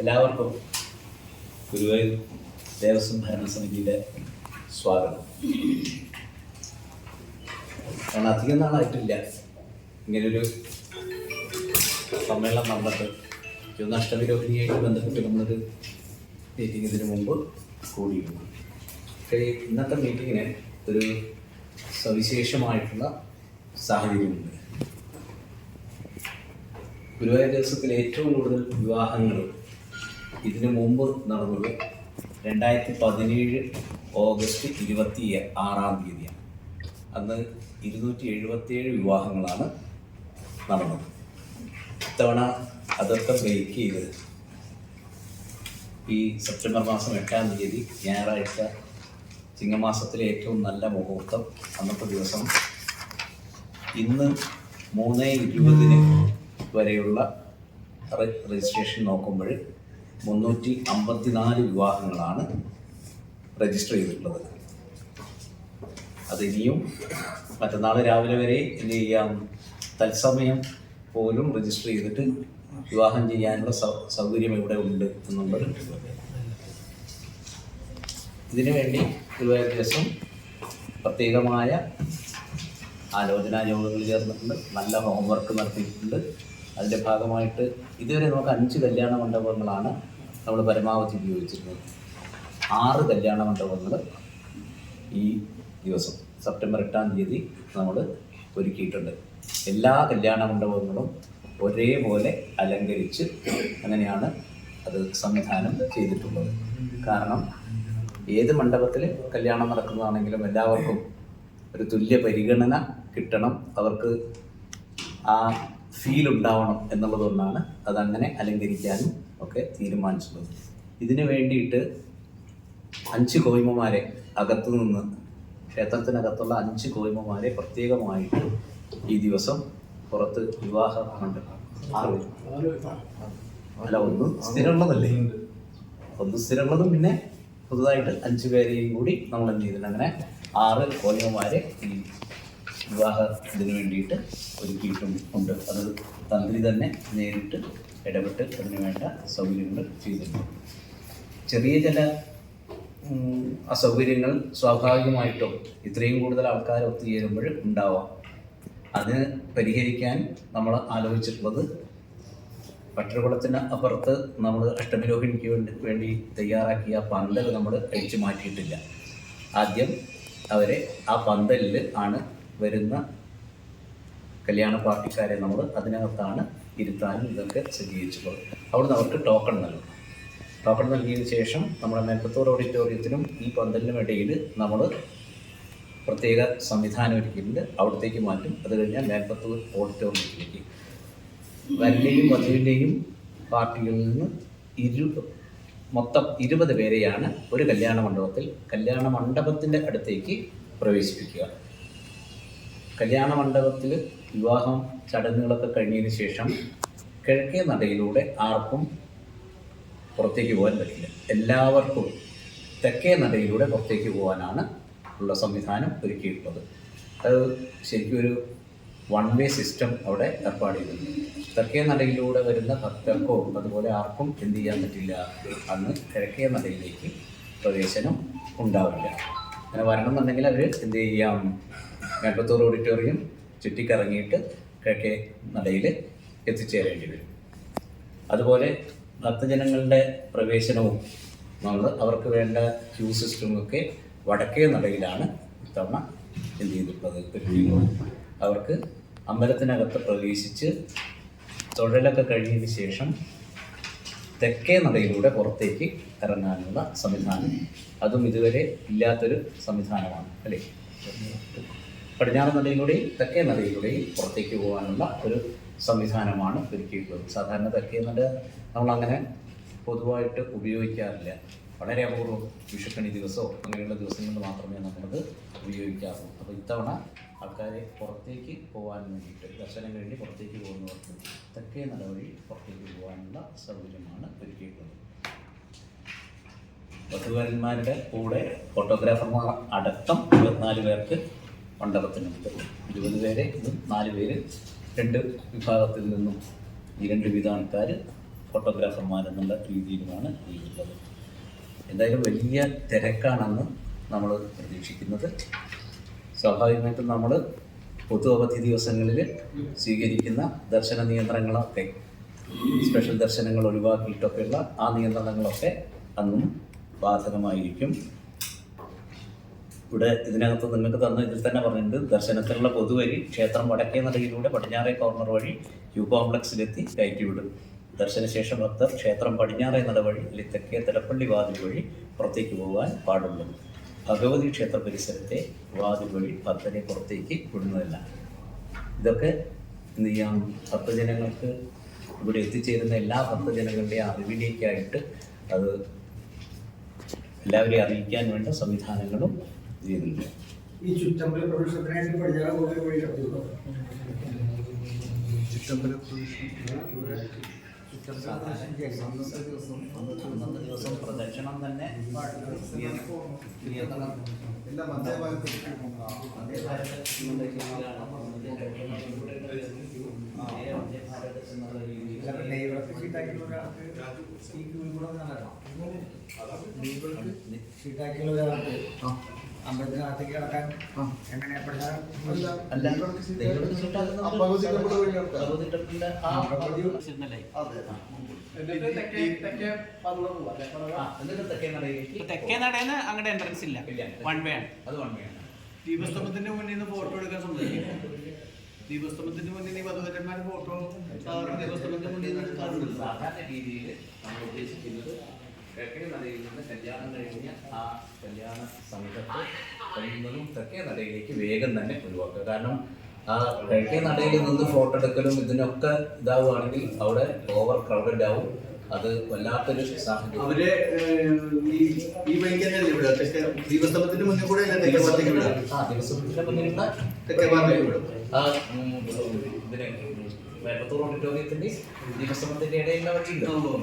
എല്ലാവർക്കും ഗുരുവായൂർ ദേവസ്വം ഭരണസമിതിയുടെ സ്വാഗതം. കാരണം അധികം നാളായിട്ടില്ല. ഇങ്ങനൊരു സമ്മേളനം നടന്നിട്ട് ഇതൊന്ന് അഷ്ടവിരോഹിണിയായിട്ട് ബന്ധപ്പെട്ട് നമ്മളൊരു മീറ്റിംഗ് ഇതിനു മുമ്പ് കൂടിയിരുന്നു. ഇന്നത്തെ മീറ്റിങ്ങിന് ഒരു സവിശേഷമായിട്ടുള്ള സാഹചര്യമുണ്ട്. ഗുരുവായൂർ ദിവസത്തിൽ ഏറ്റവും കൂടുതൽ വിവാഹങ്ങൾ ഇതിനു മുമ്പ് നടന്നത് രണ്ടായിരത്തി പതിനേഴ് ഓഗസ്റ്റ് ഇരുപത്തി ആറാം തീയതിയാണ്. അന്ന് ഇരുന്നൂറ്റി എഴുപത്തിയേഴ് വിവാഹങ്ങളാണ് നടന്നത്. ഇത്തവണ അതൊക്കെ ബ്രേക്ക് ചെയ്ത് ഈ സെപ്റ്റംബർ മാസം എട്ടാം തീയതി ഞായറാഴ്ച ചിങ്ങമാസത്തിലെ ഏറ്റവും നല്ല മുഹൂർത്തം അന്നത്തെ ദിവസം ഇന്ന് മൂന്ന് ഇരുപതിന് വരെയുള്ള രജിസ്ട്രേഷൻ നോക്കുമ്പോൾ മുന്നൂറ്റി അമ്പത്തിനാല് വിവാഹങ്ങളാണ് രജിസ്റ്റർ ചെയ്തിട്ടുള്ളത്. അത് ഇനിയും മറ്റന്നാൾ രാവിലെ വരെ എന്ത് ചെയ്യാം? തത്സമയം പോലും രജിസ്റ്റർ ചെയ്തിട്ട് വിവാഹം ചെയ്യാനുള്ള സൗകര്യം ഇവിടെ ഉണ്ട് എന്നുള്ളത്. ഇതിനു വേണ്ടി ഗുരുവായൂർ ദിവസം പ്രത്യേകമായ ആലോചനാ യോഗങ്ങൾ ചേർന്നിട്ടുണ്ട്. നല്ല ഹോംവർക്ക് നടത്തിയിട്ടുണ്ട്. അതിന്റെ ഭാഗമായിട്ട് ഇതുവരെ നമുക്ക് അഞ്ച് കല്യാണ മണ്ഡപങ്ങളാണ് നമ്മൾ പരമാവധി ഉപയോഗിച്ചിരുന്നത്. ആറ് കല്യാണ മണ്ഡപങ്ങൾ ഈ ദിവസം സെപ്റ്റംബർ എട്ടാം തീയതി നമ്മൾ ഒരുക്കിയിട്ടുണ്ട്. എല്ലാ കല്യാണ മണ്ഡപങ്ങളും ഒരേപോലെ അലങ്കരിച്ച് അങ്ങനെയാണ് അത് സംവിധാനം ചെയ്തിട്ടുള്ളത്. കാരണം ഏത് മണ്ഡപത്തിൽ കല്യാണം നടക്കുന്നതാണെങ്കിലും എല്ലാവർക്കും ഒരു തുല്യ പരിഗണന കിട്ടണം. അവർക്ക് ആ ഫീൽ ഉണ്ടാവണം എന്നുള്ളതുകൊണ്ടാണ് അതങ്ങനെ അലങ്കരിക്കാനും ഒക്കെ തീരുമാനിച്ചിട്ടുള്ളത് ഇതിനു വേണ്ടിയിട്ട് അഞ്ച് കോയ്മമാരെ അകത്തു നിന്ന് ക്ഷേത്രത്തിനകത്തുള്ള അഞ്ച് കോയ്മമാരെ പ്രത്യേകമായിട്ട് ഈ ദിവസം പുറത്ത് വിവാഹ മണ്ഡപം അല്ല ഒന്ന് സ്ഥിരമുള്ളതല്ലേ? ഒന്ന് സ്ഥിരമുള്ളതും പിന്നെ പുതുതായിട്ട് അഞ്ച് പേരെയും കൂടി നമ്മൾ എന്ത് ചെയ്തിട്ടുണ്ട്? അങ്ങനെ ആറ് കോയ്മമാരെ ഈ വിവാഹത്തിന് വേണ്ടിയിട്ട് ഒരുക്കിയിട്ടും ഉണ്ട് അത് തന്ത്രി തന്നെ നേരിട്ട് ഇടപെട്ട് അതിന് വേണ്ട സൗകര്യങ്ങൾ ചെയ്തിട്ടുണ്ട്. ചെറിയ ചില അസൗകര്യങ്ങൾ സ്വാഭാവികമായിട്ടും ഇത്രയും കൂടുതൽ ആൾക്കാർ ഒത്തുചേരുമ്പോൾ ഉണ്ടാവാം. അത് പരിഹരിക്കാൻ നമ്മൾ ആലോചിച്ചിട്ടുള്ളത് പട്ടരകുളത്തിന് അപ്പുറത്ത് നമ്മൾ അഷ്ടമിരോഹിണിക്ക് വേണ്ടി വേണ്ടി തയ്യാറാക്കിയ പന്തൽ നമ്മൾ അഴിച്ചു മാറ്റിയിട്ടില്ല. ആദ്യം അവരെ ആ പന്തലിൽ ആണ് വരുന്ന കല്യാണ പാർട്ടിക്കാരെ നമ്മൾ അതിനകത്താണ് ഇരുത്താനും ഇതൊക്കെ സജ്ജീകരിച്ചിട്ടുള്ളത്. അവിടുന്ന് അവർക്ക് ടോക്കൺ നൽകും. ടോക്കൺ നൽകിയതിന് ശേഷം നമ്മുടെ മേൽപ്പത്തൂർ ഓഡിറ്റോറിയത്തിനും ഈ പന്തലിനും ഇടയിൽ നമ്മൾ പ്രത്യേക സംവിധാനം ഒരുക്കിയിട്ടുണ്ട്. അവിടത്തേക്ക് മാറ്റും. അത് കഴിഞ്ഞാൽ മേൽപ്പത്തൂർ ഓഡിറ്റോറിയത്തിലേക്ക് വരന്റെയും വധുവിന്റെയും പാർട്ടികളിൽ നിന്ന് ഇരു മൊത്തം ഇരുപത് പേരെയാണ് ഒരു കല്യാണ മണ്ഡപത്തിൽ കല്യാണ മണ്ഡപത്തിന്റെ അടുത്തേക്ക് പ്രവേശിപ്പിക്കുക. കല്യാണ മണ്ഡപത്തിൽ വിവാഹം ചടങ്ങുകളൊക്കെ കഴിഞ്ഞതിന് ശേഷം കിഴക്കേ നടയിലൂടെ ആർക്കും പുറത്തേക്ക് പോകാൻ പറ്റില്ല. എല്ലാവർക്കും തെക്കേ നടയിലൂടെ പുറത്തേക്ക് പോകാനാണ് ഉള്ള സംവിധാനം ഒരുക്കിയിട്ടുള്ളത്. അത് ശരിക്കും ഒരു വൺ വേ സിസ്റ്റം അവിടെ ഏർപ്പാട് ചെയ്തിട്ടുണ്ട്. തെക്കേ നടയിലൂടെ വരുന്ന ഭക്തർക്കോ അതുപോലെ ആർക്കും എന്ത് ചെയ്യാൻ പറ്റില്ല അന്ന് കിഴക്കേ നടയിലേക്ക് പ്രവേശനം ഉണ്ടാവില്ല. അങ്ങനെ വരണമെന്നുണ്ടെങ്കിൽ അവർ എന്ത് ചെയ്യാം? മേൽപ്പത്തൂർ ഓഡിറ്റോറിയം ചുറ്റിക്കറങ്ങിയിട്ട് കിഴക്കേ നടയിൽ എത്തിച്ചേരേണ്ടി വരും. അതുപോലെ ഭക്തജനങ്ങളുടെ പ്രവേശനവും നമ്മൾ അവർക്ക് വേണ്ട ക്യൂ സിസ്റ്റവും ഒക്കെ വടക്കേ നടയിലാണ് ഇത്തവണ എന്ത് ചെയ്തിട്ടുള്ളത്? അവർക്ക് അമ്പലത്തിനകത്ത് പ്രവേശിച്ച് തൊഴിലൊക്കെ കഴിഞ്ഞതിന് ശേഷം തെക്കേ നടയിലൂടെ പുറത്തേക്ക് ഇറങ്ങാനുള്ള സംവിധാനം. അതും ഇതുവരെ ഇല്ലാത്തൊരു സംവിധാനമാണ് അല്ലേ? പടിഞ്ഞാറ് നടയിലൂടെയും തെക്കേ നടയിലൂടെയും പുറത്തേക്ക് പോകാനുള്ള ഒരു സംവിധാനമാണ് ഒരുക്കിയിട്ടുള്ളത്. സാധാരണ തെക്കേ നട നമ്മളങ്ങനെ പൊതുവായിട്ട് ഉപയോഗിക്കാറില്ല. വളരെ അപൂർവം വിഷുക്കണി ദിവസമോ അങ്ങനെയുള്ള ദിവസങ്ങളിൽ മാത്രമേ നമ്മളത് ഉപയോഗിക്കാറുള്ളൂ. അപ്പോൾ ഇത്തവണ ആൾക്കാരെ പുറത്തേക്ക് പോകാൻ വേണ്ടിയിട്ട് ദർശനം കഴിഞ്ഞ് പുറത്തേക്ക് പോകുന്നവർക്ക് തെക്കേ നട വഴി പുറത്തേക്ക് പോകാനുള്ള സൗകര്യമാണ് ഒരുക്കിയിട്ടുള്ളത്. വധുവരന്മാരുടെ കൂടെ ഫോട്ടോഗ്രാഫർമാർ അടക്കം ഇരുപത്തിനാല് പേർക്ക് മണ്ഡപത്തിനുണ്ട് ഇരുപത് പേരെ നാല് പേര് രണ്ട് വിഭാഗത്തിൽ നിന്നും ഈ രണ്ട് വിധ ആൾക്കാർ ഫോട്ടോഗ്രാഫർമാരെന്നുള്ള രീതിയിലുമാണ് ഉള്ളത്. എന്തായാലും വലിയ തിരക്കാണെന്ന് നമ്മൾ പ്രതീക്ഷിക്കുന്നത്. സ്വാഭാവികമായിട്ടും നമ്മൾ പൊതു അവധി ദിവസങ്ങളിൽ സ്വീകരിക്കുന്ന ദർശന നിയന്ത്രണങ്ങളൊക്കെ സ്പെഷ്യൽ ദർശനങ്ങൾ ഒഴിവാക്കിയിട്ടൊക്കെയുള്ള ആ നിയന്ത്രണങ്ങളൊക്കെ അന്നും ബാധകമായിരിക്കും. ഇവിടെ ഇതിനകത്ത് നിങ്ങൾക്ക് തന്ന ഇതിൽ തന്നെ പറഞ്ഞിട്ടുണ്ട്. ദർശനത്തിനുള്ള പൊതുവരി ക്ഷേത്രം വടക്കേ നടയിലൂടെ പടിഞ്ഞാറേ കോർണർ വഴി യു കോംപ്ലക്സിലെത്തി കയറ്റി വിടും ദർശനശേഷം ഭക്തർ ക്ഷേത്രം പടിഞ്ഞാറേ നട വഴി അല്ലെങ്കിൽ തെക്കേ തലപ്പള്ളി വാതിൽ വഴി പുറത്തേക്ക് പോകാൻ പാടുള്ളൂ. ഭഗവതി ക്ഷേത്ര പരിസരത്തെ വാതിൽ വഴി ഭക്തരെ പുറത്തേക്ക് വിടുന്നതല്ല. ഇതൊക്കെ എന്ത് ചെയ്യാം ഭക്തജനങ്ങൾക്ക് ഇവിടെ എത്തിച്ചേരുന്ന എല്ലാ ഭക്തജനങ്ങളുടെയും അറിവിലേക്കായിട്ട് അത് എല്ലാവരെയും അറിയിക്കാൻ വേണ്ട സംവിധാനങ്ങളും ചെയ്തിട്ടുണ്ട് ഈ ചുറ്റമ്പല പ്രദർശനത്തിനായിട്ട് പടിഞ്ഞാറ് പോകുന്ന വഴി അന്നത്തെ ദിവസം പ്രദക്ഷിണം തന്നെ നിയന്ത്രണം എല്ലാം മധ്യഭാഗത്ത് മധ്യഭാരത എന്നുള്ള രീതിയിലാണ് ഷീട്ടാക്കിയുള്ള ഒരാൾക്ക് അമ്പലത്തിനകത്തേക്ക് കിടക്കാൻ എന്നിട്ട് തെക്കേ നടേന്ന് അങ്ങോട്ട് എൻട്രൻസ് ഇല്ല. വൺ വേ ആണ്. അത് വൺ വേ ആണ്. ദീപസ്തംഭത്തിന്റെ മുന്നിൽ നിന്ന് ഫോട്ടോ എടുക്കാൻ സമ്മതിക്കും ദീപസ്തംഭത്തിന്റെ മുന്നിൽ ഈ വധുവരന്മാരുടെ ഫോട്ടോ സാധാരണ ദീപസ്തംഭത്തിന്റെ മുന്നിൽ നിന്ന് എടുക്കാറുണ്ട് സാധാരണ രീതിയിൽ നമ്മൾ ഉദ്ദേശിക്കുന്നത് തെക്കേ നടയിൽ നിന്ന് കല്യാണം കഴിഞ്ഞ ആ കല്യാണ സമയത്ത് കഴിയുന്നതും തെക്കേ നടയിലേക്ക് വേഗം തന്നെ ഒഴിവാക്കുക കാരണം ആ കിഴക്കേ നടയിൽ നിന്ന് ഫോട്ടോ എടുക്കലും ഇതിനൊക്കെ ഇതാവുകയാണെങ്കിൽ അവിടെ ഓവർ ക്രൗഡഡ് ആവും. അത് വല്ലാത്തൊരു സാഹചര്യം. അവർ ഈ ഈ ഇവിടെ ദീപസ്തംഭത്തിന്റെ മുന്നിൽ കൂടെ തെക്കേ ഭാഗത്തേക്ക് ആ ദിവസത്തിന്റെ മുന്നേ തെക്കേ ഭാഗത്തേക്ക് വിടും ആ ഇതിനെ വേപ്പത്തൂർ ഓഡിറ്റോറിയത്തിന്റെ ദിവസത്തിന്റെ ഇടയിൽ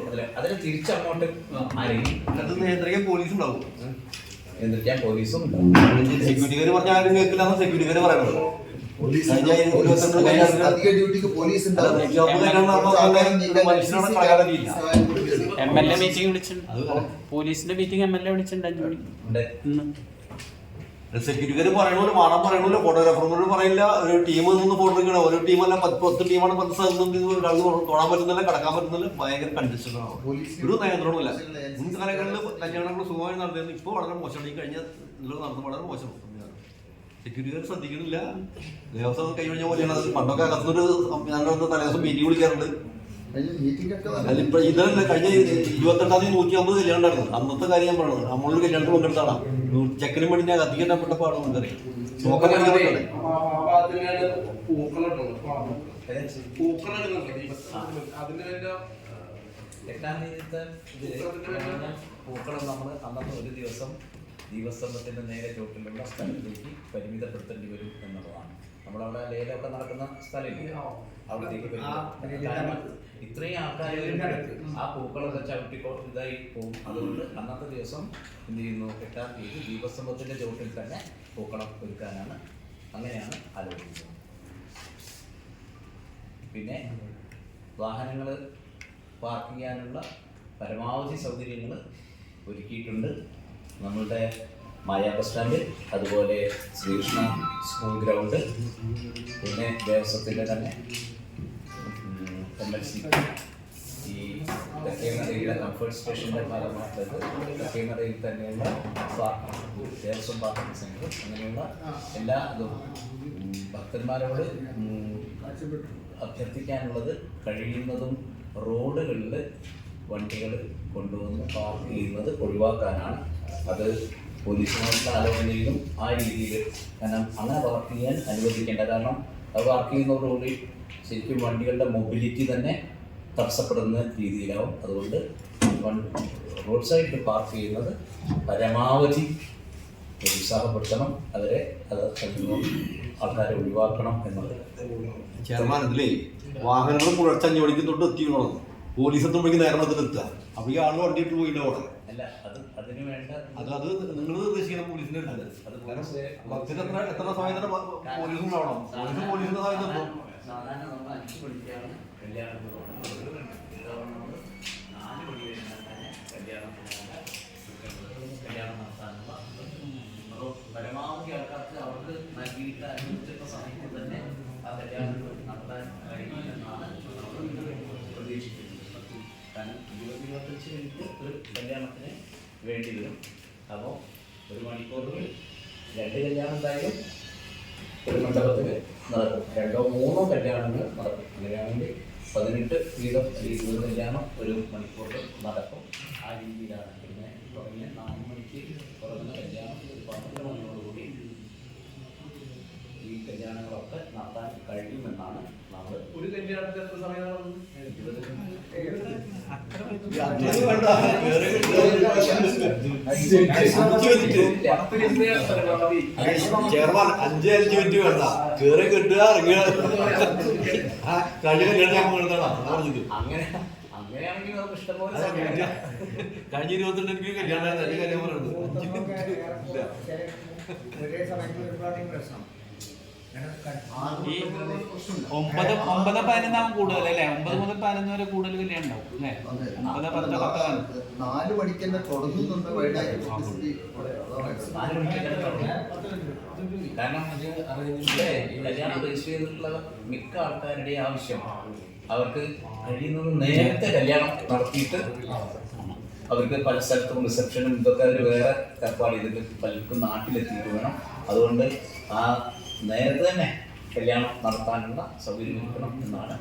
അതിൽ അതിന് തിരിച്ചങ്ങോട്ട് നിയന്ത്രിക്കാൻ പോലീസ് ഉണ്ടാവും. നിയന്ത്രിക്കാൻ പോലീസും സെക്യൂരിറ്റിക്കാർ പറഞ്ഞ ആരും കേൾക്കില്ല സെക്യൂരിറ്റിക്കാർ പറയുന്നത് പോലീസ് കഴിഞ്ഞ ഇരുപത്തിരണ്ട് കഴിഞ്ഞ ആഴ്ച അധിക പോലീസ് ഉണ്ടാവും. അല്ല, ജോബ് കല്യാണം നടത്തുമ്പോൾ സാധാരണ നീക്കാൻ മനുഷ്യനോട് കളയാനില്ല. എം എൽ എ മീറ്റിംഗ് വിളിച്ചിട്ടുണ്ട്. അത് പോലീസിന്റെ മീറ്റിംഗ് എം എൽ എ വിളിച്ചിട്ടുണ്ട് അഞ്ചു മണിക്ക് സെക്യൂരിറ്റിക്കാർ പറയണല്ലോ മാറാൻ പറയണമല്ലോ ഫോട്ടോഗ്രാഫർമാരോട് പറയില്ല. ഒരു ടീം നിന്ന് ഫോട്ടോ എടുക്കണം ഒരു ടീമല്ല പത്ത് പത്ത് ടീമാണ് പത്ത് സ്ഥലത്ത് തൊടാൻ പറ്റുന്നില്ല കടക്കാൻ പറ്റുന്നില്ല. ഭയങ്കര കണ്ടീഷനാണ് ഒരു നിയന്ത്രണമില്ല മുൻ കാലങ്ങളിൽ കല്യാണങ്ങൾ സുഖമായി നടന്നിരുന്നു. ഇപ്പോൾ വളരെ മോശമാണ്. ഈ കഴിഞ്ഞ നടന്നത് വളരെ മോശം സെക്യൂരിറ്റിക്കാർ ശ്രദ്ധിക്കണില്ല ദേവസ്വം കൈ കഴിഞ്ഞ പോലെയാണ്. പണ്ടൊക്കെ അകത്തൊരു ഞങ്ങളുടെ തലേദിവസം മീറ്റിംഗ് വിളിക്കാറുണ്ട്. ഇതല്ല കഴിഞ്ഞ ഇരുപത്തെട്ടാം തീയതി നൂറ്റി അമ്പത് കല്യാണം ഉണ്ടായിരുന്നു. അന്നത്തെ കാര്യം ഞാൻ പറഞ്ഞത്. നമ്മളൊരു കല്യാണത്തിൽ പങ്കെടുത്താണ് ചെക്കനും പെണ്ണിനെ അധികം പെട്ട പാടും നമുക്കറിയാം എട്ടാം തീയതിത്തെ പൂക്കളം നമ്മൾ അന്നത്തെ ഒരു ദിവസം ദീപസ്തംഭത്തിന്റെ നേരെ ചോട്ടിലുള്ള സ്ഥലത്തേക്ക് പരിമിതപ്പെടുത്തേണ്ടി വരും എന്നുള്ളതാണ്. നമ്മളവിടെ ലേലമൊക്കെ നടക്കുന്ന സ്ഥലമില്ല? അവിടത്തേക്ക് ഇത്രയും ആൾക്കാർ ആ പൂക്കളൊക്കെ ചവിട്ടിക്കോ ഇതായി പോകും. അതുകൊണ്ട് അന്നത്തെ ദിവസം എന്ത് ചെയ്യുന്നു? എട്ടാം തീയതി ദീപസ്തംഭത്തിന്റെ ചുവട്ടിൽ തന്നെ പൂക്കളം ഒരുക്കാനാണ് അങ്ങനെയാണ് ആലോചിക്കുന്നത്. പിന്നെ വാഹനങ്ങൾ പാർക്ക് ചെയ്യാനുള്ള പരമാവധി സൗകര്യങ്ങൾ ഒരുക്കിയിട്ടുണ്ട്. നമ്മളുടെ മായ ബസ് സ്റ്റാൻഡ് അതുപോലെ ശ്രീകൃഷ്ണ സ്കൂൾ ഗ്രൗണ്ട് പിന്നെ ദേവസ്വത്തിന്റെ തന്നെ. എം എൽ ഈ തെക്കേനടയിലെ കംഫർട്ട് സ്റ്റേഷന്റെ ഭാഗമായിട്ടുള്ളത് തെക്കേനടയിൽ തന്നെയുള്ള പാർക്ക് ദേവസ്വം പാർക്കിംഗ് സെന്റർ അങ്ങനെയുള്ള എല്ലാ ഇതും. ഭക്തന്മാരോട് അഭ്യർത്ഥിക്കാനുള്ളത് കഴിയുന്നതും റോഡുകളിൽ വണ്ടികൾ കൊണ്ടുവന്ന് പാർക്ക് ചെയ്യുന്നത് ഒഴിവാക്കാനാണ്. അത് പോലീസുമായിട്ടുള്ള ആലോചനയിലും ആ രീതിയിൽ കാരണം അങ്ങനെ വർക്ക് ചെയ്യാൻ അനുവദിക്കേണ്ട. കാരണം അത് വർക്ക് ചെയ്യുന്നതോടുകൂടി ശരിക്കും വണ്ടികളുടെ മൊബിലിറ്റി തന്നെ തടസ്സപ്പെടുന്ന രീതിയിലാവും. അതുകൊണ്ട് റോഡ് സൈഡിൽ പാർക്ക് ചെയ്യുന്നത് പരമാവധി ഉത്സാഹപ്പെടുത്തണം. അവരെ അത് ആൾക്കാരെ ഒഴിവാക്കണം എന്നുള്ളത്. ചെയർമാൻ വാഹനങ്ങൾ മണിക്ക് തൊട്ട് എത്തിക്കണം പോലീസ് എത്തുമ്പോഴേക്കും നേരം എത്തുക. അപ്പോൾ ഈ ആൾ വണ്ടിയിട്ട് പോയില്ല അവിടെ. അത് അത് നിങ്ങൾ നിർദ്ദേശിക്കുന്ന പോലീസിന്റെ അടുത്ത്. ഭക്തിന് എത്ര എത്ര സമയത്തിന് പോലീസും ഉണ്ടാവണം പോലീസ് പോലീസിന്റെ സമയത്ത് സാധാരണ നമ്മൾ അഞ്ച് മണിക്കാണ് കല്യാണത്തിന് നാല് മണി വരെ തന്നെ കല്യാണത്തിന് കല്യാണം നടത്താനുള്ള പരമാവധി ആൾക്കാർക്ക് അവർക്ക് നൽകിയിട്ട് അനുവദിച്ചിരുന്ന സമയത്ത് തന്നെ ആ കല്യാണം നടത്താൻ കഴിയും എന്നാണ് നമ്മൾ പ്രതീക്ഷിക്കുന്നത്. കാരണം ഇരുപത്തി ഇരുപത്തഞ്ച് മിനിറ്റ് ഒരു കല്യാണത്തിന് വേണ്ടി വരും അപ്പോൾ ഒരു മണിക്കൂറിൽ രണ്ട് കല്യാണം എന്തായാലും ഒരു മണ്ഡപത്തിൽ നടക്കും. രണ്ടോ മൂന്നോ കല്യാണങ്ങൾ നടക്കും. അങ്ങനെയാണെങ്കിൽ പതിനെട്ട് വീതം അല്ലെങ്കിൽ ഇരുപത് കല്യാണം ഒരു മണിക്കൂറിൽ നടക്കും. ആ രീതിയിലാണ്. പിന്നെ തുടങ്ങിയ നാല് മണിക്ക് തുടങ്ങുന്ന കല്യാണം ഒരു പന്ത്രണ്ട് മണിയോടുകൂടി ഈ കല്യാണങ്ങളൊക്കെ നടത്താൻ കഴിയുമെന്നാണ് നമ്മൾ ഒരു കല്യാണത്തിന് എത്ര സമയമാണ് ഇരുപത് ചെയർമാൻ അഞ്ച് അഞ്ച് മിനിറ്റ് വേണ്ട. കേറി കിട്ടുക ഇറങ്ങുക. ആ കഴിഞ്ഞ കല്യാണം ഞാൻ അതാ പറഞ്ഞത് അങ്ങനെ. കഴിഞ്ഞ ഇരുപത്തിരണ്ട് എനിക്ക് കല്യാണം അഞ്ച് കല്യാണം പറയുന്നത് ഒരേ സമയത്ത് വരുമ്പോഴാണ് പ്രശ്നം ഈ ഒമ്പത് ഒമ്പത് പതിനൊന്നാവും കൂടുതൽ അല്ലേ? ഒമ്പത് മുതൽ പതിനൊന്ന് വരെ കൂടുതൽ കല്യാണം ഉണ്ടാവും അല്ലേ? ഒമ്പത് പത്ത് പത്ത് നാല് മണിക്ക് തന്നെ തുടങ്ങുന്നുണ്ട് കാരണം ഈ കല്യാണം രജിസ്റ്റർ ചെയ്തിട്ടുള്ള മിക്ക ആൾക്കാരുടെ ആവശ്യം. അവർക്ക് കഴിയുന്നത് നേരത്തെ കല്യാണം നടത്തിയിട്ട് അവർക്ക് പല സ്ഥലത്തും റിസപ്ഷനും ഇതൊക്കെ അവർ വേറെ ഏർപ്പാട് ചെയ്തിട്ട് പലർക്കും നാട്ടിലെത്തിയിട്ട് വേണം. അതുകൊണ്ട് ആ നേരത്തെ തന്നെ കല്യാണം നടത്താനുള്ള സൗകര്യം ഒരുക്കണം എന്നാണ്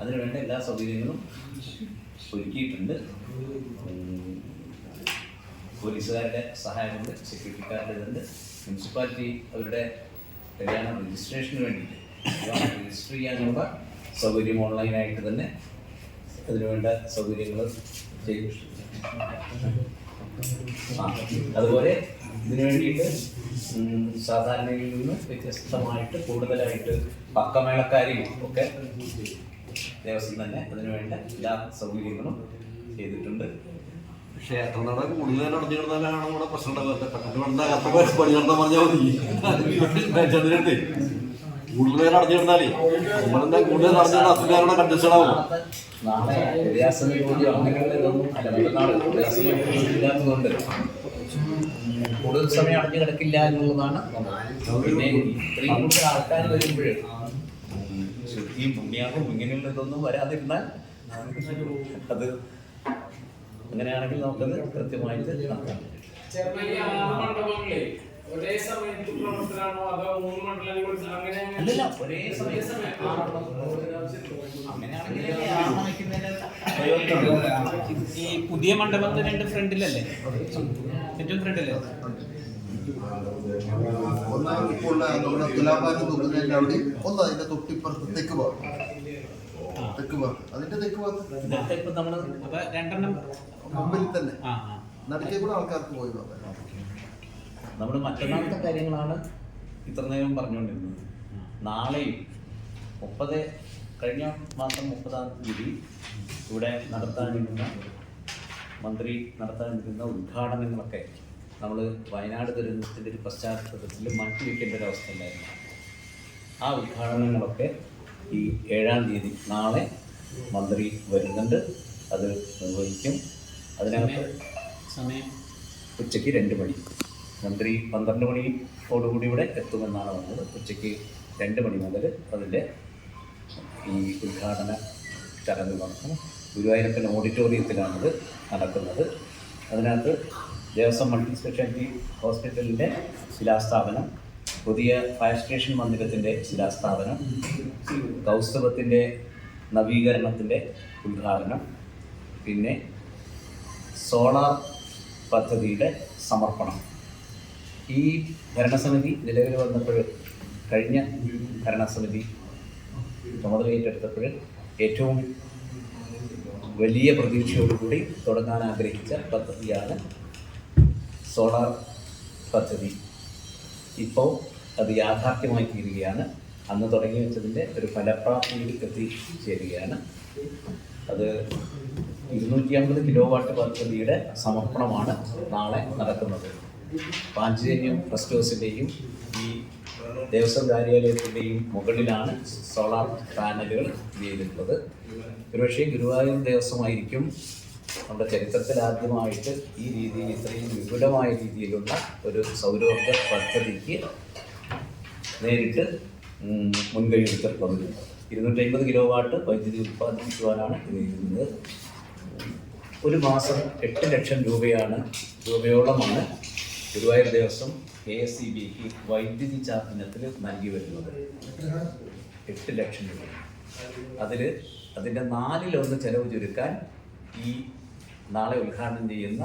അതിനുവേണ്ട എല്ലാ സൗകര്യങ്ങളും ഒരുക്കിയിട്ടുണ്ട്. പോലീസുകാരുടെ സഹായമുണ്ട് സെക്യൂരിറ്റിക്കാരുടെ ഇതുണ്ട്. മുനിസിപ്പാലിറ്റി അവരുടെ കല്യാണ രജിസ്ട്രേഷന് വേണ്ടിയിട്ട് രജിസ്റ്റർ ചെയ്യാനുള്ള സൗകര്യം ഓൺലൈനായിട്ട് തന്നെ അതിനുവേണ്ട സൗകര്യങ്ങൾ ചെയ്തു അതുപോലെ ഇതിനു വേണ്ടിയിട്ട് സാധാരണയിൽ നിന്ന് വ്യത്യസ്തമായിട്ട് കൂടുതലായിട്ട് പക്കമേളക്കാരെയും ഒക്കെ ദേവസ്വം തന്നെ അതിനുവേണ്ട എല്ലാ സൗകര്യങ്ങളും ചെയ്തിട്ടുണ്ട്. ക്ഷേത്ര നട കൂടുതൽ നടന്നിരുന്നാലാണ് നമ്മുടെ പ്രശ്നം പെട്ടെന്ന് വേണ്ട പണി നടത്താൻ പറഞ്ഞാൽ മതി. ചന്ദ്രത്തെ കൂടുതൽ അടഞ്ഞിരുന്നാലേ നമ്മളെന്താ കൂടുതൽ നടന്നിരുന്ന കണ്ടീഷൻ ആവും. നാളെ വിദ്യാസന ജോലിയോ അങ്ങനെയുള്ള ഇതൊന്നും അല്ല. മറ്റന്നാൾ വിദ്യാസന ഇല്ലാത്തതുകൊണ്ട്. കൂടുതൽ സമയം അടഞ്ഞു കിടക്കില്ല എന്നുള്ളതാണ് പിന്നെ ഇത്രയും കൂടുതൽ ആൾക്കാർ വരുമ്പോഴേ. ഈ പുണ്യാവും ഇങ്ങനെയുള്ള ഇതൊന്നും വരാതിരുന്നാൽ അത് അങ്ങനെയാണെങ്കിൽ നമുക്കത് കൃത്യമായിട്ട് നടത്താം ഒരേ സമയത്ത് പ്രവർത്തനാണോ അതോ മൂന്ന് മണ്ഡലങ്ങൾ അങ്ങനെ അല്ലല്ല ഒരേ സമയത്ത് ആറെണ്ണം അങ്ങനെയാണെങ്കിൽ. ഈ പുതിയ മണ്ഡപത്തിന് രണ്ട് ഫ്രണ്ടിലല്ലേ? ഏറ്റവും ഫ്രണ്ടിലല്ലേ? ഒന്നാം ഉള്ള നമ്മുടെ തുലാഭാരം തൂക്കുന്നതിന്റെ അവിടെ ഒന്ന് അതിന്റെ തൊട്ടിപ്പുറത്ത് തെക്ക് ഭാഗം തെക്ക് ഭാഗം അതിന്റെ തെക്ക് ഭാഗത്ത് ഇതൊക്കെ ഇപ്പൊ നമ്മൾ അപ്പൊ രണ്ടെണ്ണം മുമ്പിൽ തന്നെ കൂടെ ആൾക്കാർക്ക് പോയി നമ്മൾ മറ്റന്നാളത്തെ കാര്യങ്ങളാണ് ഇത്ര നേരം പറഞ്ഞുകൊണ്ടിരുന്നത്. നാളെയും മുപ്പത് കഴിഞ്ഞ മാസം മുപ്പതാം തീയതി ഇവിടെ നടത്താനിരുന്ന മന്ത്രി നടത്താനിരുന്ന ഉദ്ഘാടനങ്ങളൊക്കെ നമ്മൾ വയനാട് ദുരന്തത്തിന്റെ ഒരു പശ്ചാത്തലത്തിൽ മാറ്റിവെക്കേണ്ട ഒരു അവസ്ഥ ഉണ്ടായിരുന്നു. ആ ഉദ്ഘാടനങ്ങളൊക്കെ ഈ ഏഴാം തീയതി നാളെ മന്ത്രി വരുന്നുണ്ട്. അത് നിർവഹിക്കും. അതിനകത്ത് സമയം? ഉച്ചയ്ക്ക് രണ്ട് മണി. മന്ത്രി പന്ത്രണ്ട് മണിയോടുകൂടി ഇവിടെ എത്തുമെന്നാണ് പറഞ്ഞത്. ഉച്ചയ്ക്ക് രണ്ട് മണി മുതൽ അതിന്റെ ഈ ഉദ്ഘാടന ചടങ്ങ് നടക്കും. ഗുരുവായൂരപ്പൻ ഓഡിറ്റോറിയത്തിലാണത് നടക്കുന്നത്. അതിനകത്ത് ദേവസ്വം മൾട്ടി സ്പെഷ്യാലിറ്റി ഹോസ്പിറ്റലിന്റെ ശിലാസ്ഥാപനം പുതിയ ഫയർ സ്റ്റേഷൻ മന്ദിരത്തിന്റെ ശിലാസ്ഥാപനം കൗസ്തവത്തിന്റെ നവീകരണത്തിന്റെ ഉദ്ഘാടനം പിന്നെ സോളാർ പദ്ധതിയുടെ സമർപ്പണം. ഈ ഭരണസമിതി നിലവിൽ വന്നപ്പോൾ കഴിഞ്ഞ ഭരണസമിതി ചുമതല ഏറ്റെടുത്തപ്പോൾ ഏറ്റവും വലിയ പ്രതീക്ഷയോടുകൂടി തുടങ്ങാൻ ആഗ്രഹിച്ച പദ്ധതിയാണ് സോളാർ പദ്ധതി. ഇപ്പോൾ അത് യാഥാർത്ഥ്യമായി തീരുകയാണ്. അന്ന് തുടങ്ങി വെച്ചതിന്റെ ഒരു ഫലപ്രാപ്തിയിൽ എത്തിച്ചേരുകയാണ്. അത് ഇരുന്നൂറ്റി അമ്പത് കിലോ വാട്ട് പദ്ധതിയുടെ സമർപ്പണമാണ് നാളെ നടക്കുന്നത്. പാഞ്ചജന്യം ഫസ്റ്റ് ഹൗസിന്റെയും ദേവസ്വം കാര്യാലയത്തിന്റെയും മുകളിലാണ് സോളാർ പാനലുകൾ ചെയ്തിട്ടുള്ളത് ഒരുപക്ഷെ ഗുരുവായൂർ ദേവസ്വമായിരിക്കും നമ്മുടെ ചരിത്രത്തിൽ ആദ്യമായിട്ട് ഈ രീതിയിൽ ഇത്രയും വിപുലമായ രീതിയിലുള്ള ഒരു സൗരോർജ പദ്ധതിക്ക് നേരിട്ട് മുൻകൈ എടുത്തിട്ടുള്ളത് ഇരുന്നൂറ്റി കിലോ വാട്ട് വൈദ്യുതി ഉത്പാദിപ്പിക്കുവാനാണ് ഇത് ചെയ്യുന്നത് ഒരു മാസം എട്ട് ലക്ഷം രൂപയാണ് രൂപയോളമാണ് Guruvayur Devaswom K S C ബിക്ക് വൈദ്യുതി ചാർജ് ഇനത്തിൽ നൽകി വരുന്നത് എട്ട് ലക്ഷം രൂപ. അതിൽ അതിന്റെ നാലിലൊന്ന് ചെലവ് ചുരുക്കാൻ ഈ നാളെ ഉദ്ഘാടനം ചെയ്യുന്ന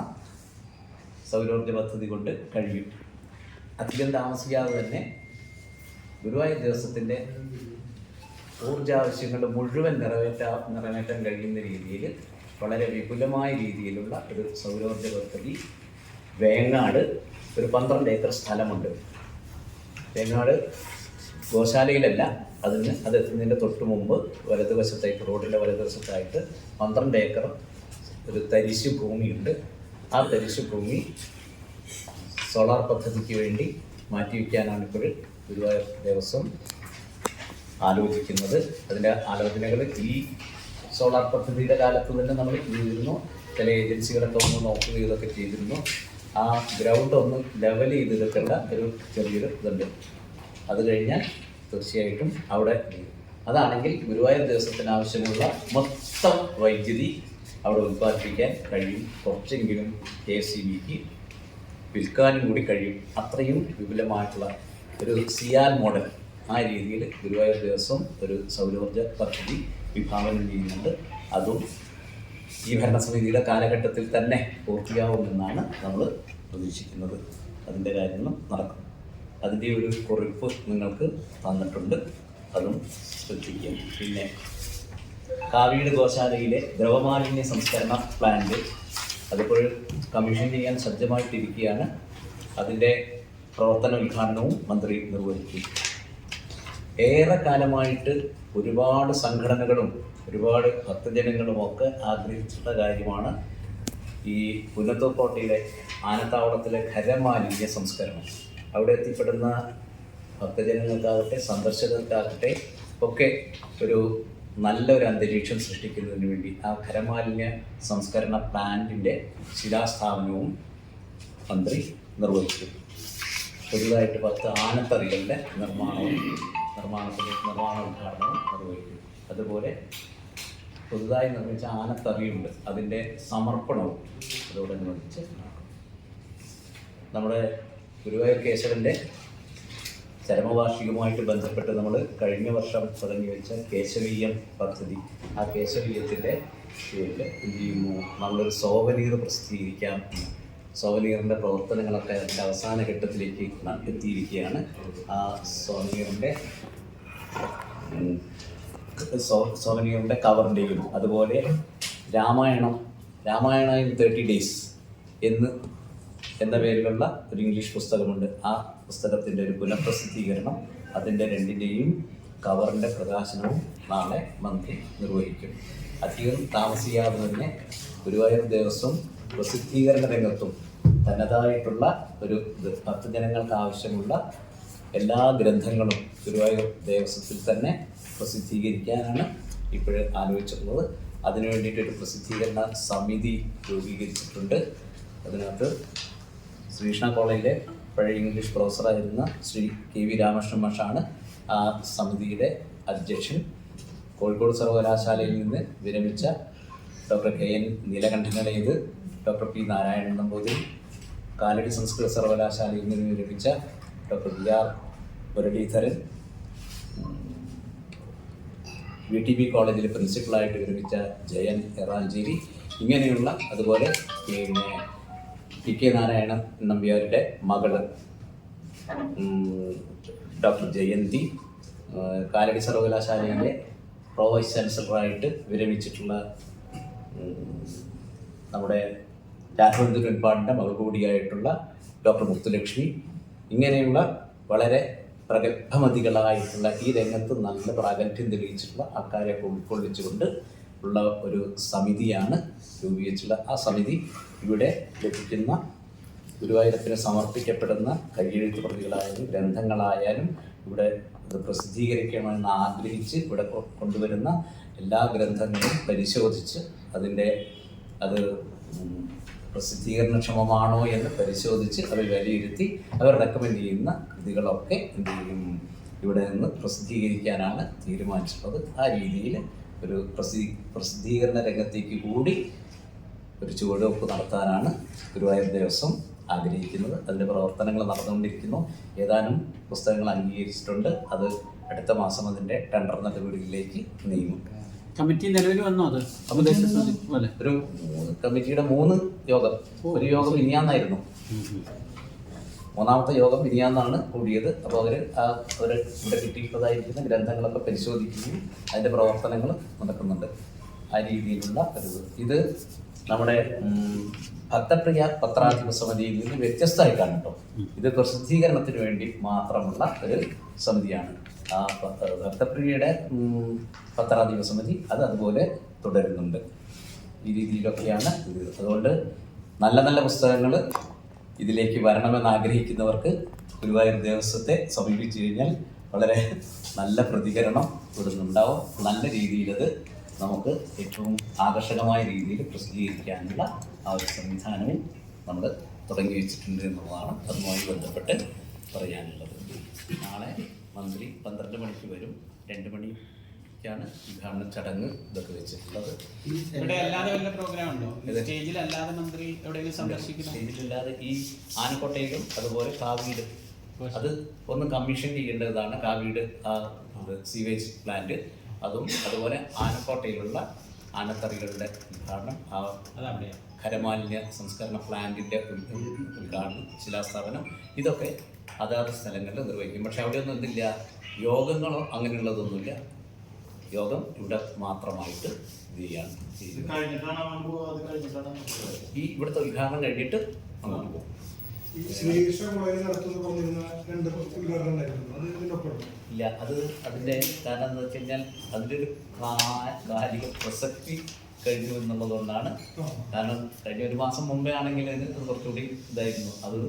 സൗരോർജ പദ്ധതി കൊണ്ട് കഴിയും. അധികം താമസിക്കാതെ തന്നെ ഗുരുവായൂർ ദിവസത്തിന്റെ ഊർജാവശ്യങ്ങൾ മുഴുവൻ നിറവേറ്റാ നിറവേറ്റാൻ കഴിയുന്ന രീതിയിൽ വളരെ വിപുലമായ രീതിയിലുള്ള ഒരു സൗരോർജ പദ്ധതി വേങ്ങാട് ഒരു പന്ത്രണ്ട് ഏക്കർ സ്ഥലമുണ്ട്. വേങ്ങാട് ഗോശാലയിലല്ല അതിന് അത് എത്തുന്നതിന്റെ തൊട്ട് മുമ്പ് വലതുവശത്തേക്ക് റോഡിന്റെ വലതുവശത്തായിട്ട് പന്ത്രണ്ട് ഏക്കർ ഒരു തരിശു ഭൂമിയുണ്ട്. ആ തരിശു ഭൂമി സോളാർ പദ്ധതിക്ക് വേണ്ടി മാറ്റിവെക്കാനാണ് ഇപ്പോൾ ഗുരുവായൂർ ദേവസ്വം ആലോചിക്കുന്നത്. അതിന്റെ ആലോചനകൾ ഈ സോളാർ പദ്ധതിയുടെ കാലത്ത് തന്നെ നമ്മൾ ചെയ്തിരുന്നു. ചില ഏജൻസികളൊക്കെ ഒന്ന് നോക്കുകയൊക്കെ ചെയ്തിരുന്നു. ആ ഗ്രൗണ്ട് ഒന്ന് ലെവൽ ചെയ്തിട്ടുള്ള ഒരു ചെറിയൊരു ഇതുണ്ട്. അത് കഴിഞ്ഞാൽ തീർച്ചയായിട്ടും അവിടെ അതാണെങ്കിൽ ഗുരുവായൂർ ദിവസത്തിന് ആവശ്യമുള്ള മൊത്തം വൈദ്യുതി അവിടെ ഉൽപ്പാദിപ്പിക്കാൻ കഴിയും. കുറച്ചെങ്കിലും കെ സി ബിക്ക് വിൽക്കാനും കൂടി കഴിയും. അത്രയും വിപുലമായിട്ടുള്ള ഒരു സിയാൽ മോഡൽ ആ രീതിയിൽ ഗുരുവായൂർ ദിവസം ഒരു സൗരോർജ പദ്ധതി വിഭാവനം ചെയ്യുന്നുണ്ട്. അതും ഈ ഭരണസമിതിയുടെ കാലഘട്ടത്തിൽ തന്നെ പൂർത്തിയാവുമെന്നാണ് നമ്മൾ പ്രതീക്ഷിക്കുന്നത്. അതിന്റെ കാര്യങ്ങളും നടക്കും. അതിന്റെ ഒരു കുറിപ്പ് നിങ്ങൾക്ക് തന്നിട്ടുണ്ട്. അതും ശ്രദ്ധിക്കുക പിന്നെ കാവീട് ഗോശാലയിലെ ദ്രവമാലിന്യ സംസ്കരണ പ്ലാന്റ് അതിപ്പോൾ കമ്മീഷൻ ചെയ്യാൻ സജ്ജമായിട്ടിരിക്കുകയാണ്. അതിന്റെ പ്രവർത്തന ഉദ്ഘാടനവും മന്ത്രി നിർവഹിക്കും. ഏറെ കാലമായിട്ട് ഒരുപാട് സംഘടനകളും ഒരുപാട് ഭക്തജനങ്ങളും ഒക്കെ ആഗ്രഹിച്ചിട്ടുള്ള കാര്യമാണ് ഈ പുനത്തൂക്കോട്ടയിലെ ആനത്താവളത്തിലെ ഖരമാലിന്യ സംസ്കരണം. അവിടെ എത്തിപ്പെടുന്ന ഭക്തജനങ്ങൾക്കാകട്ടെ സന്ദർശകർക്കാകട്ടെ ഒക്കെ ഒരു നല്ലൊരു അന്തരീക്ഷം സൃഷ്ടിക്കുന്നതിന് വേണ്ടി ആ ഖരമാലിന്യ സംസ്കരണ പ്ലാന്റിന്റെ ശിലാസ്ഥാപനവും മന്ത്രി നിർവഹിച്ചു. പുതുതായിട്ട് പത്ത് ആനത്തറികളുടെ നിർമ്മാണവും നിർമ്മാണത്തിന്റെ നിർമ്മാണ ഉദ്ഘാടനവും നിർവഹിക്കും അതുപോലെ പുതുതായി നിർമ്മിച്ച ആനത്തറിയുണ്ട്. അതിന്റെ സമർപ്പണവും അതോടനുബന്ധിച്ച് നമ്മുടെ ഗുരുവായൂർ കേശവന്റെ ചരമവാർഷികവുമായിട്ട് ബന്ധപ്പെട്ട് നമ്മൾ കഴിഞ്ഞ വർഷം തുടങ്ങി വെച്ച കേശവീയം പദ്ധതി ആ കേശവീയത്തിന്റെ പേരിൽ നമ്മളൊരു സോവനീർ പ്രസിദ്ധീകരിക്കാം. സോവനീറിന്റെ പ്രവർത്തനങ്ങളൊക്കെ അതിന്റെ അവസാന ഘട്ടത്തിലേക്ക് എത്തിയിരിക്കുകയാണ്. ആ സോവനീറിന്റെ സോവനീറിന്റെ കവറിന്റെയും അതുപോലെ Ramayanam Ramayana in thirty days എന്ന് എന്ന പേരിലുള്ള ഒരു ഇംഗ്ലീഷ് പുസ്തകമുണ്ട്. ആ പുസ്തകത്തിന്റെ ഒരു പുനഃപ്രസിദ്ധീകരണം അതിന്റെ രണ്ടിന്റെയും കവറിന്റെ പ്രകാശനവും നാളെ മന്ത്രി നിർവഹിക്കും. അധികം താമസിയാതെ തന്നെ ഗുരുവായൂർ ദേവസ്വം പ്രസിദ്ധീകരണ രംഗത്തും തനതായിട്ടുള്ള ഒരു ഭക്തജനങ്ങൾക്ക് ആവശ്യമുള്ള എല്ലാ ഗ്രന്ഥങ്ങളും ഗുരുവായൂർ ദേവസ്വത്തിൽ തന്നെ പ്രസിദ്ധീകരിക്കാനാണ് ഇപ്പോൾ ആലോചിച്ചിട്ടുള്ളത്. അതിനു വേണ്ടിയിട്ട് ഒരു പ്രസിദ്ധീകരണ സമിതി രൂപീകരിച്ചിട്ടുണ്ട്. അതിനകത്ത് ശ്രീകൃഷ്ണ കോളേജിലെ പഴയ ഇംഗ്ലീഷ് പ്രൊഫസറായിരുന്ന ശ്രീ കെ വി രാമകൃഷ്ണൻ മഷാണ് ആ സമിതിയുടെ അധ്യക്ഷൻ. കോഴിക്കോട് സർവകലാശാലയിൽ നിന്ന് വിരമിച്ച ഡോക്ടർ കെ എൻ നീലകണ്ഠനടേത് ഡോക്ടർ പി നാരായണൻ നമ്പൂതിരി കാലടി സംസ്കൃത സർവകലാശാലയിൽ നിന്ന് വിരമിച്ച doctor B R Muraleedharan V T B കോളേജിൽ പ്രിൻസിപ്പളായിട്ട് വിരമിച്ച ജയൻ എറാഞ്ചേരി ഇങ്ങനെയുള്ള അതുപോലെ പിന്നെ പി കെ നാരായണൻ നമ്പ്യാരുടെ മകൾ ഡോക്ടർ ജയന്തി കാലടി സർവകലാശാലയിലെ പ്രോ വൈസ് ചാൻസലറായിട്ട് വിരമിച്ചിട്ടുള്ള നമ്മുടെ രാഘവേന്ദ്ര വെൺപാടിന്റെ മകൾ കൂടിയായിട്ടുള്ള ഡോക്ടർ മുത്തുലക്ഷ്മി ഇങ്ങനെയുള്ള വളരെ പ്രഗത്ഭമതികളായിട്ടുള്ള ഈ രംഗത്ത് നല്ല പ്രാഗൽഭ്യം തെളിയിച്ചിട്ടുള്ള ആൾക്കാരെയൊക്കെ ഉൾക്കൊള്ളിച്ചുകൊണ്ട് ഉള്ള ഒരു സമിതിയാണ് രൂപീകരിച്ചിട്ടുള്ള ആ സമിതി. ഇവിടെ ലഭിക്കുന്ന ഗുരുവായൂരത്തിന് സമർപ്പിക്കപ്പെടുന്ന കയ്യെഴുത്ത് പ്രതികളായാലും ഗ്രന്ഥങ്ങളായാലും ഇവിടെ ഇത് പ്രസിദ്ധീകരിക്കണമെന്ന് ആഗ്രഹിച്ച് ഇവിടെ കൊണ്ടുവരുന്ന എല്ലാ ഗ്രന്ഥങ്ങളും പരിശോധിച്ച് അതിന്റെ അത് പ്രസിദ്ധീകരണക്ഷമമാണോ എന്ന് പരിശോധിച്ച് അവർ വിലയിരുത്തി അവർ റെക്കമെൻഡ് ചെയ്യുന്ന കൃതികളൊക്കെ എന്ത് ചെയ്യും? ഇവിടെ നിന്ന് പ്രസിദ്ധീകരിക്കാനാണ് തീരുമാനിച്ചിട്ടുള്ളത്. ആ രീതിയിൽ ഒരു പ്രസിദ്ധീ പ്രസിദ്ധീകരണ രംഗത്തേക്ക് കൂടി ഒരു ചുവടുവെപ്പ് നടത്താനാണ് ഗുരുവായൂർ ദേവസ്വം ആഗ്രഹിക്കുന്നത്. അതിന്റെ പ്രവർത്തനങ്ങൾ നടന്നുകൊണ്ടിരിക്കുന്നു. ഏതാനും പുസ്തകങ്ങൾ അംഗീകരിച്ചിട്ടുണ്ട്. അത് അടുത്ത മാസം അതിന്റെ ടെൻഡർ നടപടികളിലേക്ക് നീങ്ങും. കമ്മിറ്റി നിലവിൽ വന്നോ അത്? പോലെ ഒരു കമ്മിറ്റിയുടെ മൂന്ന് യോഗം. ഒരു യോഗം ഇനിയാന്നായിരുന്നു. മൂന്നാമത്തെ യോഗം ഇനിയാന്നാണ് കൂടിയത്. അപ്പോൾ അവർ ആ ഒരു ഇവിടെ കിട്ടിയിട്ടുള്ളതായിരിക്കുന്ന ഗ്രന്ഥങ്ങളൊക്കെ പരിശോധിക്കുകയും അതിന്റെ പ്രവർത്തനങ്ങൾ നടക്കുന്നുണ്ട്. ആ രീതിയിലുള്ള ഒരു ഇത്. നമ്മുടെ ഭക്തപ്രിയ പത്രാധിപ സമിതിയിൽ നിന്ന് വ്യത്യസ്തമായിട്ടാണ് കേട്ടോ ഇത് പ്രസിദ്ധീകരണത്തിന് വേണ്ടി മാത്രമുള്ള ഒരു സമിതിയാണ്. ആ ഭക്തപ്രിയയുടെ പത്രാധിപ സമിതി അത് അതുപോലെ തുടരുന്നുണ്ട്. ഈ രീതിയിലൊക്കെയാണ് അതുകൊണ്ട് നല്ല നല്ല പുസ്തകങ്ങൾ ഇതിലേക്ക് വരണമെന്ന് ആഗ്രഹിക്കുന്നവർക്ക് ഗുരുവായൂർ ദേവസ്വത്തെ സമീപിച്ചു കഴിഞ്ഞാൽ വളരെ നല്ല പ്രതികരണം ഇവിടുന്നുണ്ടാവും. നല്ല രീതിയിലത് നമുക്ക് ഏറ്റവും ആകർഷകമായ രീതിയിൽ പ്രസിദ്ധീകരിക്കാനുള്ള ആ ഒരു സംവിധാനവും നമ്മൾ തുടങ്ങി വെച്ചിട്ടുണ്ട് എന്നുള്ളതാണ് അതുമായി ബന്ധപ്പെട്ട് പറയാനുള്ളത്. നാളെ മന്ത്രി പന്ത്രണ്ട് മണിക്ക് വരും. രണ്ട് മണിക്കാണ് ഉദ്ഘാടന ചടങ്ങ് ഇതൊക്കെ വെച്ചിട്ടുള്ളത്. ഇവിടെ അല്ലാതെ വല്ല പ്രോഗ്രാം ഉണ്ടോ? സ്റ്റേജിൽ അല്ലാതെ മന്ത്രി എവിടെയെങ്കിലും സന്ദർശിക്കുന്നു സ്റ്റേജിലല്ലാതെ ഈ ആനക്കോട്ടയിലും അതുപോലെ കാവീട് അത് ഒന്ന് കമ്മീഷൻ ചെയ്യേണ്ടതാണ്. കാവീട് ആ സീവേജ് പ്ലാന്റ്. അതും അതുപോലെ ആനക്കോട്ടയിലുള്ള ആനത്തറികളുടെ ഉദ്ഘാടനം ആ അതവിടെയാണ് ഖരമാലിന്യ സംസ്കരണ പ്ലാന്റിന്റെ ഉദ്ഘാടനം ശിലാസ്ഥാപനം ഇതൊക്കെ അതാത് സ്ഥലങ്ങളിൽ നിർവഹിക്കും. പക്ഷെ അവിടെയൊന്നും എന്തില്ല? യോഗങ്ങളോ അങ്ങനെയുള്ളതൊന്നുമില്ല. യോഗം ഇവിടെ മാത്രമായിട്ട് ഇത് ചെയ്യാണ്. ഈ ഇവിടുത്തെ ഉദ്ഘാടനം കഴിഞ്ഞിട്ട് അങ്ങോട്ട് പോകും ഇല്ല. അത് അതിന്റെ കാരണം എന്ന് വെച്ച് കഴിഞ്ഞാൽ അതിന്റെ ഒരു കാലിക പ്രസക്തി കഴിഞ്ഞു എന്നുള്ളതുകൊണ്ടാണ്. കാരണം കഴിഞ്ഞ ഒരു മാസം മുമ്പേ ആണെങ്കിൽ അത് കുറച്ചുകൂടി ഇതായിരുന്നു. അത്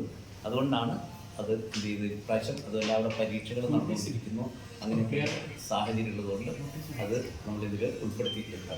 അതുകൊണ്ടാണ് അത് എന്ത് ചെയ്ത്? ഇപ്രാവശ്യം അതുമല്ല അവിടെ പരീക്ഷകൾ നടന്നുകൊണ്ടിരിക്കുന്നു. അങ്ങനെയൊക്കെ സാഹചര്യം ഉള്ളതുകൊണ്ട് അത് നമ്മളിതിൽ ഉൾപ്പെടുത്തിയിട്ടുണ്ട്